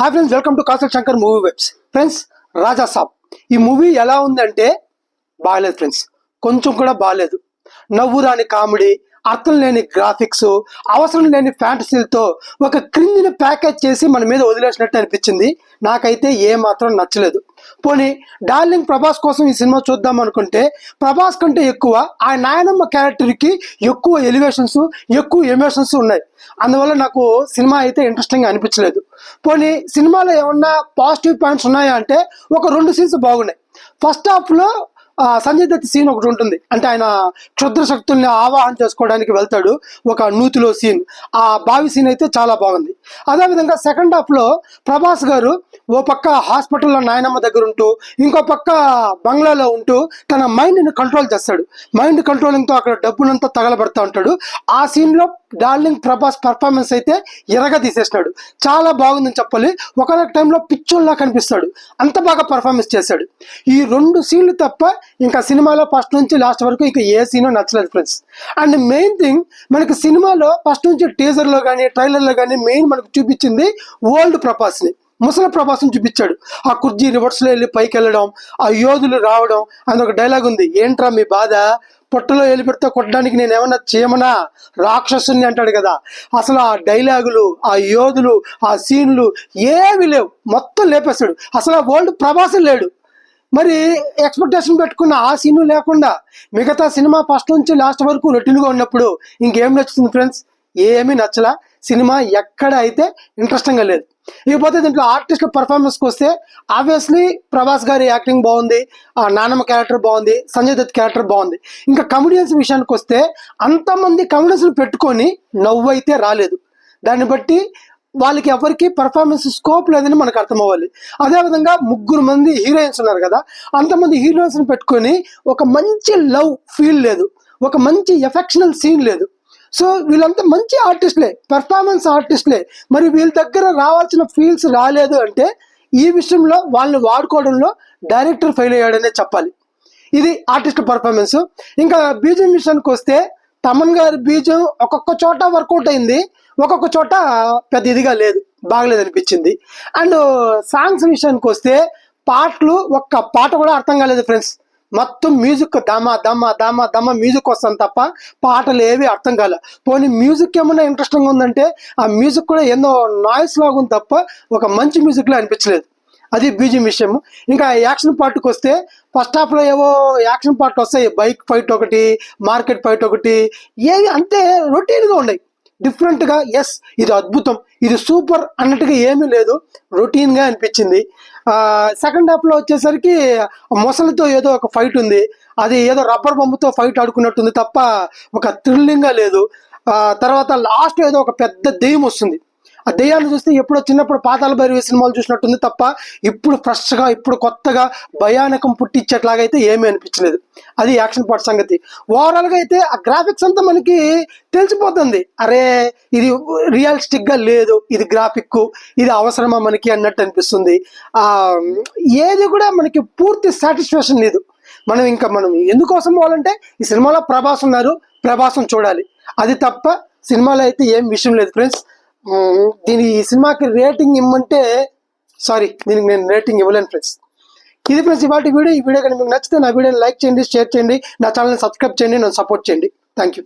Hi friends welcome to కాసల్ Shankar movie వెబ్స్. Friends Raja Saab ఈ మూవీ ఎలా ఉందంటే బాగాలేదు ఫ్రెండ్స్. కొంచెం కూడా బాగాలేదు. నవ్వు రాని కామెడీ అర్థం లేని గ్రాఫిక్స్ అవసరం లేని ఫ్యాంటసీలతో ఒక క్రిందిని ప్యాకేజ్ చేసి మన మీద వదిలేసినట్టు అనిపించింది. నాకైతే ఏ మాత్రం నచ్చలేదు. పోనీ డార్లింగ్ ప్రభాస్ కోసం ఈ సినిమా చూద్దాం అనుకుంటే ప్రభాస్ కంటే ఎక్కువ ఆ నాయనమ్మ క్యారెక్టర్కి ఎక్కువ ఎలివేషన్స్ ఎక్కువ ఎమోషన్స్ ఉన్నాయి. అందువల్ల నాకు సినిమా అయితే ఇంట్రెస్టింగ్ అనిపించలేదు. పోనీ సినిమాలో ఏమన్నా పాజిటివ్ పాయింట్స్ ఉన్నాయా అంటే ఒక రెండు సీన్స్ బాగున్నాయి. ఫస్ట్ హాఫ్లో సంజయ్ దత్ సీన్ ఒకటి ఉంటుంది. అంటే ఆయన క్షుద్ర శక్తుల్ని ఆవాహన చేసుకోవడానికి వెళ్తాడు ఒక నూతిలో సీన్ ఆ బావి సీన్ అయితే చాలా బాగుంది. అదేవిధంగా సెకండ్ హాఫ్లో ప్రభాస్ గారు ఓ పక్క హాస్పిటల్లో నాయనమ్మ దగ్గర ఉంటూ ఇంకో పక్క బంగ్లాలో ఉంటూ తన మైండ్ని కంట్రోల్ చేస్తాడు. మైండ్ కంట్రోలింగ్తో అక్కడ డబ్బునంతా తగలబెడతా ఉంటాడు. ఆ సీన్లో డార్లింగ్ ప్రభాస్ పర్ఫార్మెన్స్ అయితే ఎరగ తీసేసినాడు చాలా బాగుందని చెప్పాలి. ఒకనొక టైంలో పిచ్చోల్లా కనిపిస్తాడు. అంత బాగా పర్ఫార్మెన్స్ చేశాడు. ఈ రెండు సీన్లు తప్ప ఇంకా సినిమాలో ఫస్ట్ నుంచి లాస్ట్ వరకు ఇంకా ఏ సీను నచ్చలేదు ఫ్రెండ్స్ అండ్ మెయిన్ థింగ్ మనకి సినిమాలో ఫస్ట్ నుంచి టీజర్లో కానీ ట్రైలర్లో కానీ మెయిన్ మనకు చూపించింది ఓల్డ్ ప్రభాస్ని. ముసలి ప్రభాసం చూపించాడు. ఆ కుర్జీ రివర్స్లో వెళ్ళి పైకి వెళ్ళడం ఆ యోధులు రావడం అని ఒక డైలాగ్ ఉంది. ఏంట్రా మీ బాధ? పొట్టలో వెళ్ళి పెడితే కొట్టడానికి నేను ఏమన్నా చేయమనా? రాక్షసుని అంటాడు కదా. అసలు ఆ డైలాగులు ఆ యోధులు ఆ సీన్లు ఏవి లేవు. మొత్తం లేపేస్తాడు అసలు ఆ వరల్డ్ ప్రభాసం లేడు. మరి ఎక్స్పెక్టేషన్ పెట్టుకున్న ఆ సీను లేకుండా మిగతా సినిమా ఫస్ట్ నుంచి లాస్ట్ వరకు రొటీన్గా ఉన్నప్పుడు ఇంకేం నచ్చుతుంది ఫ్రెండ్స్ ఏమీ నచ్చలా. సినిమా ఎక్కడ అయితే ఇంట్రెస్టింగ్గా లేదు. ఇకపోతే దీంట్లో ఆర్టిస్ట్ పర్ఫార్మెన్స్కి వస్తే ఆబ్వియస్లీ ప్రభాస్ గారి యాక్టింగ్ బాగుంది ఆ నానమ్మ క్యారెక్టర్ బాగుంది సంజయ్ దత్ క్యారెక్టర్ బాగుంది. ఇంకా కమెడియన్స్ విషయానికి వస్తే అంతమంది కమెడియన్స్ని పెట్టుకొని నవ్వైతే రాలేదు. దాన్ని బట్టి వాళ్ళకి ఎవరికి పర్ఫార్మెన్స్ స్కోప్ లేదని మనకు అర్థం అవ్వాలి అదేవిధంగా ముగ్గురు మంది హీరోయిన్స్ ఉన్నారు కదా అంతమంది హీరోయిన్స్ని పెట్టుకొని ఒక మంచి లవ్ ఫీల్ లేదు. ఒక మంచి ఎఫెక్షనల్ సీన్ లేదు. సో వీళ్ళంతా మంచి ఆర్టిస్ట్లే పెర్ఫార్మెన్స్ ఆర్టిస్ట్లే. మరి వీళ్ళ దగ్గర రావాల్సిన ఫీల్స్ రాలేదు అంటే ఈ విషయంలో వాళ్ళని వాడుకోవడంలో డైరెక్టర్ ఫెయిల్ అయ్యాడనే చెప్పాలి. ఇది ఆర్టిస్ట్ పర్ఫార్మెన్స్ ఇంకా బీజం విషయానికి వస్తే తమన్ గారి బీజం ఒక్కొక్క చోట వర్కౌట్ అయింది ఒక్కొక్క చోట పెద్ద ఇదిగా లేదు బాగలేదు అనిపించింది. అండ్ సాంగ్స్ విషయానికి వస్తే పాటలు ఒక్క పాట కూడా అర్థం కాలేదు ఫ్రెండ్స్ మొత్తం మ్యూజిక్ దమ దమ దమ దమ మ్యూజిక్ వస్తాను తప్ప పాటలు ఏవి అర్థం కాలే. పోనీ మ్యూజిక్ ఏమైనా ఇంట్రెస్టింగ్ ఉందంటే ఆ మ్యూజిక్ కూడా ఎన్నో నాయిస్ లాగా ఉంది తప్ప ఒక మంచి మ్యూజిక్లో అనిపించలేదు. అది బీజియం విషయం ఇంకా యాక్షన్ పార్ట్కి వస్తే ఫస్ట్ హాఫ్లో ఏవో యాక్షన్ పార్ట్ వస్తాయి. బైక్ ఫైట్ ఒకటి మార్కెట్ ఫైట్ ఒకటి ఏవి అంతే రొటీన్గా ఉన్నాయి. డిఫరెంట్గా ఎస్ ఇది అద్భుతం ఇది సూపర్ అన్నట్టుగా ఏమీ లేదు రొటీన్గా అనిపించింది. సెకండ్ హాఫ్లో వచ్చేసరికి మొసలితో ఏదో ఒక ఫైట్ ఉంది అది ఏదో రబ్బర్ బొమ్మతో ఫైట్ ఆడుకున్నట్టుంది తప్ప ఒక థ్రిల్లింగ్గా లేదు. తర్వాత లాస్ట్ ఏదో ఒక పెద్ద దెయ్యం వస్తుంది. ఆ దెయ్యాలు చూస్తే ఎప్పుడో చిన్నప్పుడు పాతాల భైరవి సినిమాలు చూసినట్టుంది తప్ప ఇప్పుడు ఫ్రెష్గా ఇప్పుడు కొత్తగా భయానకం పుట్టించేట్లాగైతే ఏమీ అనిపించలేదు. అది యాక్షన్ పార్ట్ సంగతి. ఓవరాల్గా అయితే ఆ గ్రాఫిక్స్ అంతా మనకి తెలిసిపోతుంది. అరే ఇది రియలిస్టిక్గా లేదు ఇది గ్రాఫిక్ ఇది అవసరమా మనకి అన్నట్టు అనిపిస్తుంది. ఏది కూడా మనకి పూర్తి సాటిస్ఫాక్షన్ లేదు. మనం ఇంకా మనం ఎందుకోసం పోవాలంటే ఈ సినిమాలో ప్రభాస్ ఉన్నారు ప్రభాసం చూడాలి. అది తప్ప సినిమాలో అయితే ఏం విషయం లేదు. ఫ్రెండ్స్ దీని ఈ సినిమాకి రేటింగ్ ఇమ్మంటే సారీ దీనికి నేను రేటింగ్ ఇవ్వలేను ఫ్రెండ్స్. ఇది ఫ్రెండ్స్ ఇవాళ వీడియో ఈ వీడియో కానీ మీకు నచ్చితే నా వీడియోని లైక్ చేయండి షేర్ చేయండి నా ఛానల్ని సబ్స్క్రైబ్ చేయండి నన్ను సపోర్ట్ చేయండి. Thank you